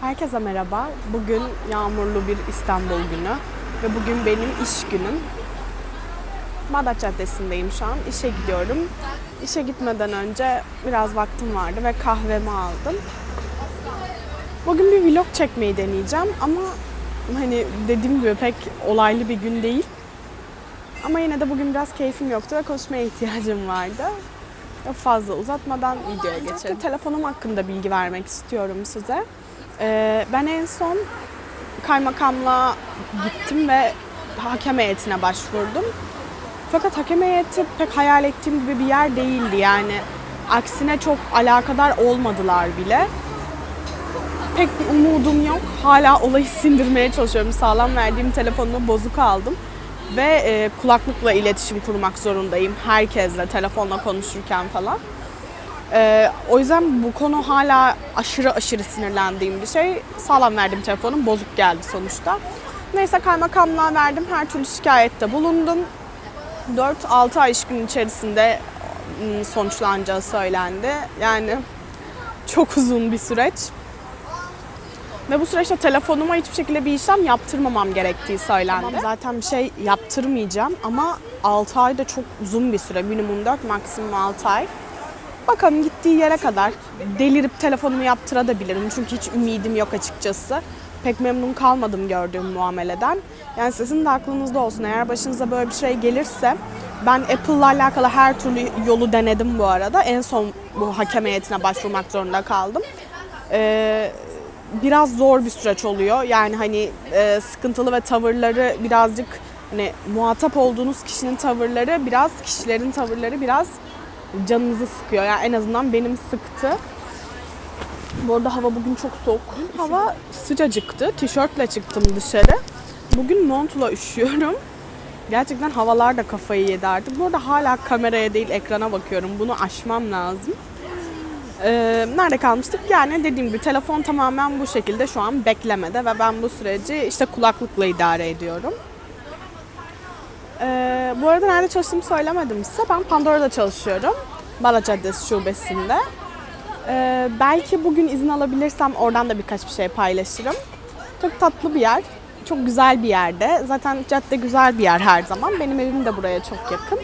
Herkese merhaba. Bugün yağmurlu bir İstanbul günü ve bugün benim iş günüm. Bağdat Caddesi'ndeyim şu an. İşe gidiyorum. İşe gitmeden önce biraz vaktim vardı ve kahvemi aldım. Bugün bir vlog çekmeyi deneyeceğim ama hani dediğim gibi pek olaylı bir gün değil. Ama yine de bugün biraz keyfim yoktu ve konuşmaya ihtiyacım vardı. Fazla uzatmadan videoya geçelim. Telefonum hakkında bilgi vermek istiyorum size. Ee, ben en son kaymakamlığa gittim ve hakem heyetine başvurdum. Fakat hakem heyeti pek hayal ettiğim gibi bir yer değildi yani. Aksine çok alakadar olmadılar bile. Pek bir umudum yok. Hala olayı sindirmeye çalışıyorum. Sağlam verdiğim telefonumu bozuk aldım. Ve e, kulaklıkla iletişim kurmak zorundayım. Herkesle telefonla konuşurken falan. Ee, o yüzden bu konu hala aşırı aşırı sinirlendiğim bir şey. Sağlam verdim telefonum bozuk geldi sonuçta. Neyse kaymakamlığa verdim. Her türlü şikayette bulundum. 4-6 ay iş gün içerisinde ım, sonuçlanacağı söylendi. Yani çok uzun bir süreç. Ve bu süreçte telefonuma hiçbir şekilde bir işlem yaptırmamam gerektiği söylendi. Tamam, zaten bir şey yaptırmayacağım ama 6 ay da çok uzun bir süre. Minimum 4, maksimum 6 ay. Bakalım gittiği yere kadar delirip telefonumu yaptırabilirim. Çünkü hiç ümidim yok açıkçası. Pek memnun kalmadım gördüğüm muameleden. Yani sizin de aklınızda olsun. Eğer başınıza böyle bir şey gelirse ben Apple'la alakalı her türlü yolu denedim bu arada. En son bu hakem heyetine başvurmak zorunda kaldım. Ee, biraz zor bir süreç oluyor. Yani hani e, sıkıntılı ve tavırları birazcık hani muhatap olduğunuz kişinin tavırları biraz kişilerin tavırları biraz canınızı sıkıyor. Yani en azından benim sıktı. Bu arada hava bugün çok soğuk. Hava sıcacıktı. Tişörtle çıktım dışarı. Bugün montla üşüyorum. Gerçekten havalar da kafayı yedi artık. Bu arada hala kameraya değil ekrana bakıyorum. Bunu aşmam lazım. Ee, nerede kalmıştık? Yani dediğim gibi telefon tamamen bu şekilde şu an beklemede ve ben bu süreci işte kulaklıkla idare ediyorum. Ee, bu arada nerede çalıştığımı söylemedim size. Ben Pandora'da çalışıyorum. Bala Caddesi şubesinde. Ee, belki bugün izin alabilirsem oradan da birkaç bir şey paylaşırım. Çok tatlı bir yer. Çok güzel bir yerde. Zaten cadde güzel bir yer her zaman. Benim evim de buraya çok yakın.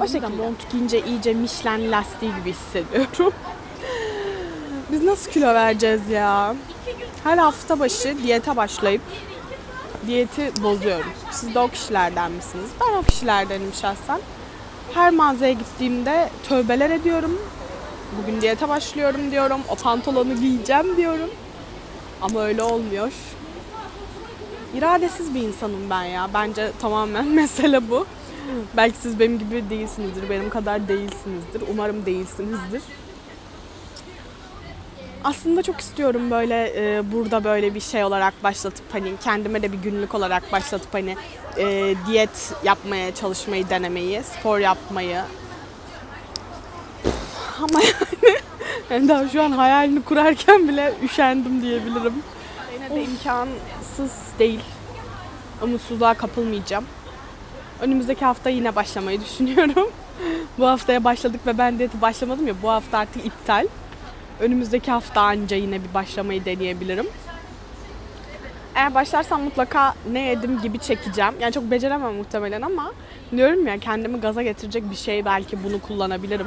O şekilde mont giyince iyice Michelin lastiği gibi hissediyorum. Biz nasıl kilo vereceğiz ya? Her hafta başı diyete başlayıp diyeti bozuyorum. Siz de o kişilerden misiniz? Ben o kişilerdenim şahsen. Her mağazaya gittiğimde tövbeler ediyorum. Bugün diyete başlıyorum diyorum. O pantolonu giyeceğim diyorum. Ama öyle olmuyor. İradesiz bir insanım ben ya. Bence tamamen mesele bu. Belki siz benim gibi değilsinizdir. Benim kadar değilsinizdir. Umarım değilsinizdir. Aslında çok istiyorum böyle e, burada böyle bir şey olarak başlatıp hani kendime de bir günlük olarak başlatıp hani e, diyet yapmaya çalışmayı denemeyi, spor yapmayı. Ama yani, yani daha şu an hayalini kurarken bile üşendim diyebilirim. Yine de imkansız değil. Umutsuzluğa kapılmayacağım. Önümüzdeki hafta yine başlamayı düşünüyorum. bu haftaya başladık ve ben diyete başlamadım ya bu hafta artık iptal. Önümüzdeki hafta anca yine bir başlamayı deneyebilirim. Eğer başlarsam mutlaka ne yedim gibi çekeceğim. Yani çok beceremem muhtemelen ama diyorum ya kendimi gaza getirecek bir şey belki bunu kullanabilirim.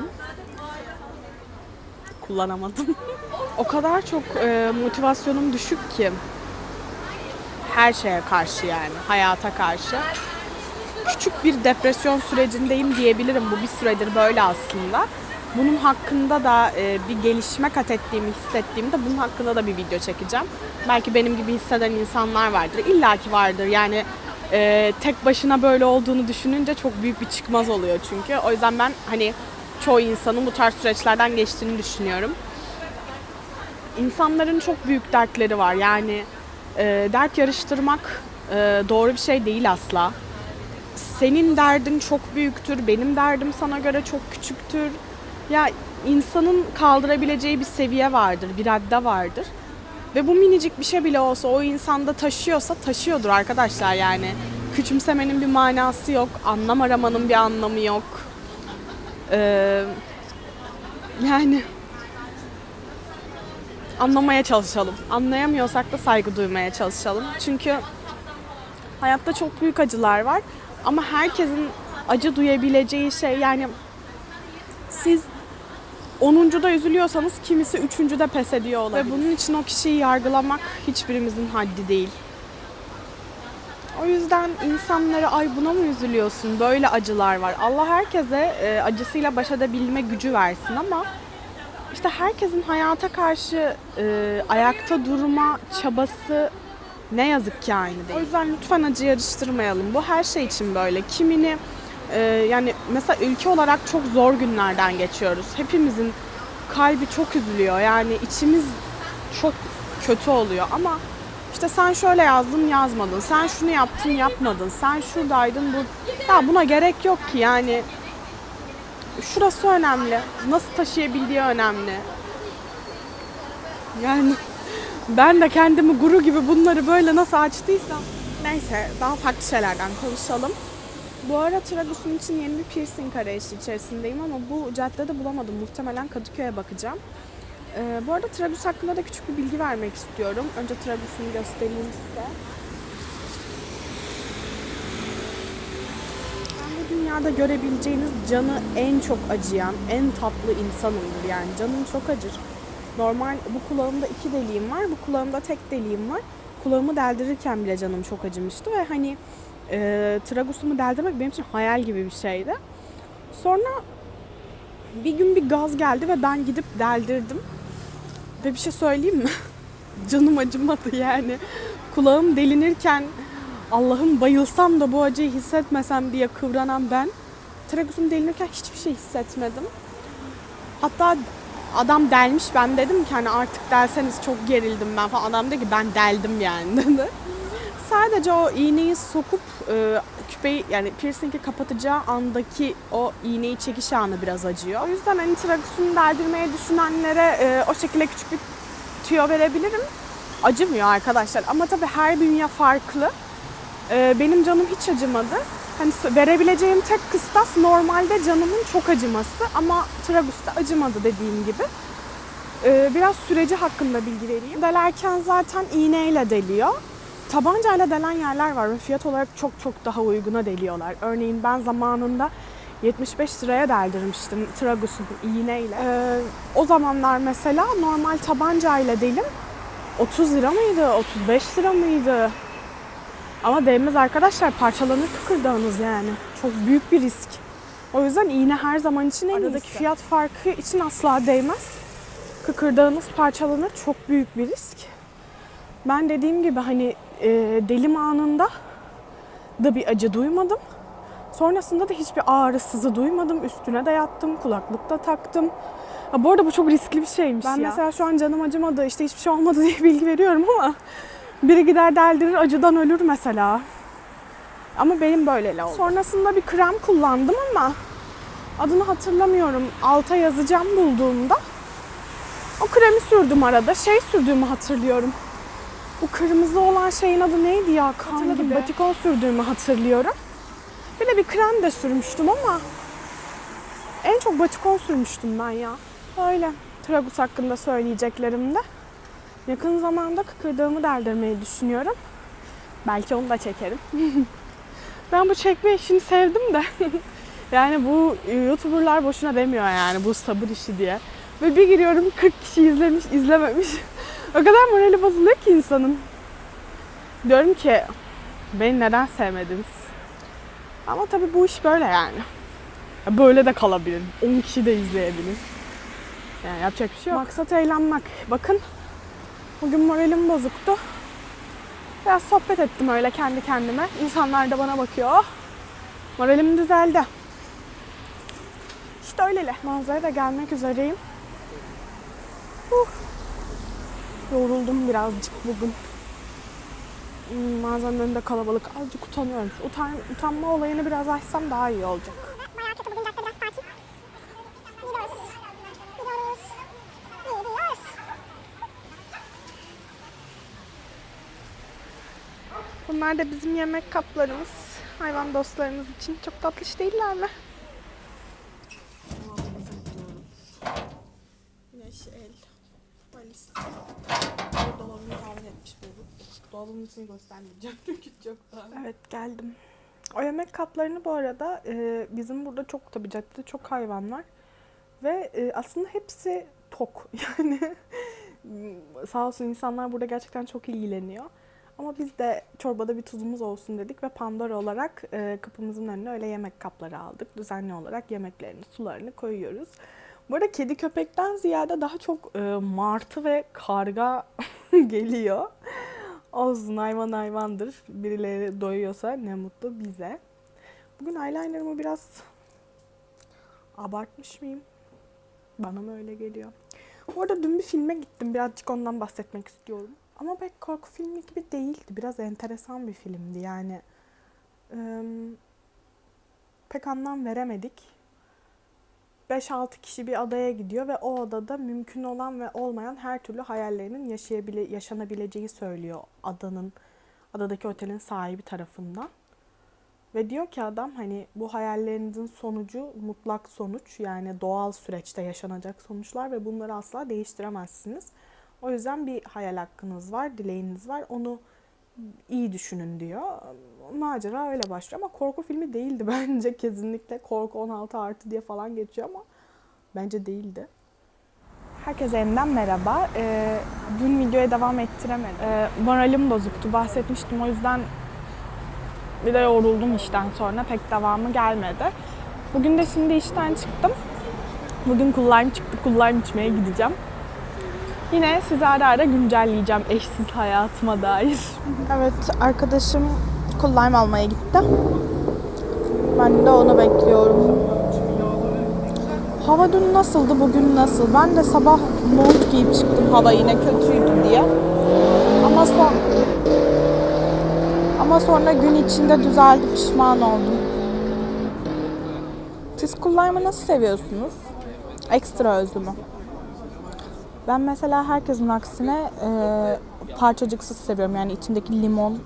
Kullanamadım. o kadar çok e, motivasyonum düşük ki her şeye karşı yani hayata karşı. Küçük bir depresyon sürecindeyim diyebilirim. Bu bir süredir böyle aslında. Bunun hakkında da e, bir gelişme kat ettiğimi hissettiğimde bunun hakkında da bir video çekeceğim. Belki benim gibi hisseden insanlar vardır. İlla ki vardır. Yani e, tek başına böyle olduğunu düşününce çok büyük bir çıkmaz oluyor çünkü. O yüzden ben hani çoğu insanın bu tarz süreçlerden geçtiğini düşünüyorum. İnsanların çok büyük dertleri var. Yani e, dert yarıştırmak e, doğru bir şey değil asla. Senin derdin çok büyüktür, benim derdim sana göre çok küçüktür. Ya insanın kaldırabileceği bir seviye vardır, bir radde vardır. Ve bu minicik bir şey bile olsa o insanda taşıyorsa taşıyordur arkadaşlar yani. Küçümsemenin bir manası yok, anlam aramanın bir anlamı yok. Ee, yani anlamaya çalışalım. Anlayamıyorsak da saygı duymaya çalışalım. Çünkü hayatta çok büyük acılar var ama herkesin acı duyabileceği şey yani siz 10'uncuda üzülüyorsanız kimisi 3'üncüde pes ediyor olabilir. Ve bunun için o kişiyi yargılamak hiçbirimizin haddi değil. O yüzden insanlara ay buna mı üzülüyorsun? Böyle acılar var. Allah herkese e, acısıyla baş edebilme gücü versin ama işte herkesin hayata karşı e, ayakta durma çabası ne yazık ki aynı değil. O yüzden lütfen acı yarıştırmayalım. Bu her şey için böyle. Kimini e, yani mesela ülke olarak çok zor günlerden geçiyoruz. Hepimizin kalbi çok üzülüyor. Yani içimiz çok kötü oluyor ama işte sen şöyle yazdın yazmadın, sen şunu yaptın yapmadın, sen şuradaydın bu... Ya buna gerek yok ki yani. Şurası önemli, nasıl taşıyabildiği önemli. Yani ben de kendimi guru gibi bunları böyle nasıl açtıysam. Neyse daha farklı şeylerden konuşalım. Bu ara Trabzon için yeni bir piercing arayışı içerisindeyim ama bu caddede bulamadım. Muhtemelen Kadıköy'e bakacağım. Ee, bu arada Trabzon hakkında da küçük bir bilgi vermek istiyorum. Önce Trabzon'u göstereyim size. Ben bu dünyada görebileceğiniz canı en çok acıyan, en tatlı insanımdır yani. Canım çok acır. Normal bu kulağımda iki deliğim var, bu kulağımda tek deliğim var. Kulağımı deldirirken bile canım çok acımıştı ve hani e, tragusumu deldirmek benim için hayal gibi bir şeydi. Sonra bir gün bir gaz geldi ve ben gidip deldirdim. Ve bir şey söyleyeyim mi? Canım acımadı yani. Kulağım delinirken Allah'ım bayılsam da bu acıyı hissetmesem diye kıvranan ben tragusum delinirken hiçbir şey hissetmedim. Hatta adam delmiş ben dedim ki hani artık delseniz çok gerildim ben falan. Adam dedi ki ben deldim yani dedi. Sadece o iğneyi sokup e, küpeyi yani piercingi kapatacağı andaki o iğneyi çekiş anı biraz acıyor. O yüzden hani tragusunu deldirmeye düşünenlere e, o şekilde küçük bir tüyo verebilirim. Acımıyor arkadaşlar ama tabii her dünya farklı. E, benim canım hiç acımadı. Hani verebileceğim tek kıstas normalde canımın çok acıması ama tragusta acımadı dediğim gibi. E, biraz süreci hakkında bilgi vereyim. Delerken zaten iğneyle deliyor. Tabancayla delen yerler var ve fiyat olarak çok çok daha uyguna deliyorlar. Örneğin ben zamanında 75 liraya deldirmiştim Tragus'un iğneyle. Ee, o zamanlar mesela normal tabancayla delim 30 lira mıydı, 35 lira mıydı? Ama değmez arkadaşlar parçalanır kıkırdağınız yani. Çok büyük bir risk. O yüzden iğne her zaman için en Aradaki fiyat farkı için asla değmez. Kıkırdağınız parçalanır çok büyük bir risk. Ben dediğim gibi hani e, delim anında da bir acı duymadım. Sonrasında da hiçbir ağrı sızı duymadım. Üstüne de yattım, kulaklık da taktım. Ha, bu arada bu çok riskli bir şeymiş ben ya. mesela şu an canım acımadı, işte hiçbir şey olmadı diye bilgi veriyorum ama biri gider deldirir acıdan ölür mesela. Ama benim böyle oldu. Sonrasında bir krem kullandım ama adını hatırlamıyorum. Alta yazacağım bulduğumda. O kremi sürdüm arada. Şey sürdüğümü hatırlıyorum. Bu kırmızı olan şeyin adı neydi ya? Kan Hatırladım, gibi. Batikon sürdüğümü hatırlıyorum. Bir de bir krem de sürmüştüm ama en çok batikon sürmüştüm ben ya. Öyle. Tragus hakkında söyleyeceklerim de. Yakın zamanda kıkırdağımı deldirmeyi düşünüyorum. Belki onu da çekerim. ben bu çekme işini sevdim de. yani bu YouTuber'lar boşuna demiyor yani bu sabır işi diye. Ve bir giriyorum 40 kişi izlemiş, izlememiş. O kadar morali bozuluyor ki insanın. Diyorum ki beni neden sevmediniz? Ama tabii bu iş böyle yani. Ya Böyle de kalabilir. 10 kişi de izleyebilir. Yani yapacak bir şey yok. Maksat eğlenmek. Bakın bugün moralim bozuktu. Biraz sohbet ettim öyle kendi kendime. İnsanlar da bana bakıyor. Oh, moralim düzeldi. İşte öylele. Manzaraya da gelmek üzereyim. Uh. Yoruldum birazcık bugün. Hmm, Mağazanın önünde kalabalık. Azıcık utanıyorum. Utan, utanma olayını biraz açsam daha iyi olacak. Bayağı kötü bugün cadde biraz sakin. Gidiyoruz. Gidiyoruz. Gidiyoruz. Bunlar da bizim yemek kaplarımız. Hayvan dostlarımız için çok tatlış değiller mi? Lavabonun içini göstermeyeceğim çünkü çok daha. Evet geldim. O yemek kaplarını bu arada e, bizim burada çok tabii caddede çok hayvan var. Ve e, aslında hepsi tok. Yani sağ olsun insanlar burada gerçekten çok ilgileniyor. Ama biz de çorbada bir tuzumuz olsun dedik ve Pandora olarak e, kapımızın önüne öyle yemek kapları aldık. Düzenli olarak yemeklerini, sularını koyuyoruz. Bu arada kedi köpekten ziyade daha çok e, martı ve karga geliyor. Olsun hayvan hayvandır. Birileri doyuyorsa ne mutlu bize. Bugün eyelinerımı biraz abartmış mıyım? Bana mı öyle geliyor? Bu arada dün bir filme gittim. Birazcık ondan bahsetmek istiyorum. Ama pek korku filmi gibi değildi. Biraz enteresan bir filmdi yani. Im, pek anlam veremedik. 5-6 kişi bir adaya gidiyor ve o adada mümkün olan ve olmayan her türlü hayallerinin yaşayabile yaşanabileceği söylüyor adanın adadaki otelin sahibi tarafından. Ve diyor ki adam hani bu hayallerinizin sonucu mutlak sonuç yani doğal süreçte yaşanacak sonuçlar ve bunları asla değiştiremezsiniz. O yüzden bir hayal hakkınız var, dileğiniz var. Onu iyi düşünün diyor. Macera öyle başlıyor ama korku filmi değildi bence kesinlikle. Korku 16 artı diye falan geçiyor ama bence değildi. Herkese yeniden merhaba. Ee, dün videoya devam ettiremedim. Ee, moralim bozuktu, bahsetmiştim. O yüzden bir de yoruldum işten sonra. Pek devamı gelmedi. Bugün de şimdi işten çıktım. Bugün kullarım çıktı. Kullarım içmeye gideceğim. Yine sizi ara ara güncelleyeceğim eşsiz hayatıma dair. Evet, arkadaşım kullarım almaya gitti. Ben de onu bekliyorum. Hava dün nasıldı, bugün nasıl? Ben de sabah mont giyip çıktım hava yine kötüydü diye. Ama son ama sonra gün içinde düzeldi, pişman oldum. Siz kullanımı nasıl seviyorsunuz? Ekstra özlü mü? Ben mesela herkesin aksine e, parçacıksız seviyorum. Yani içindeki limon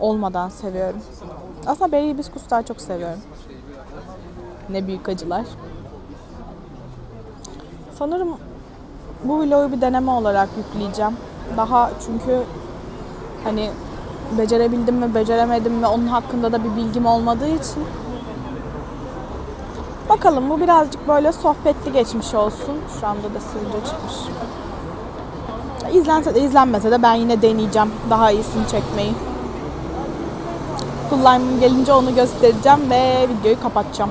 olmadan seviyorum. Aslında berry hibiskus daha çok seviyorum. Ne büyük acılar. Sanırım bu vlogu bir deneme olarak yükleyeceğim. Daha çünkü hani becerebildim mi beceremedim mi onun hakkında da bir bilgim olmadığı için Bakalım bu birazcık böyle sohbetli geçmiş olsun. Şu anda da sivilce çıkmış. İzlense de izlenmese de ben yine deneyeceğim daha iyisini çekmeyi. Kullanımım gelince onu göstereceğim ve videoyu kapatacağım.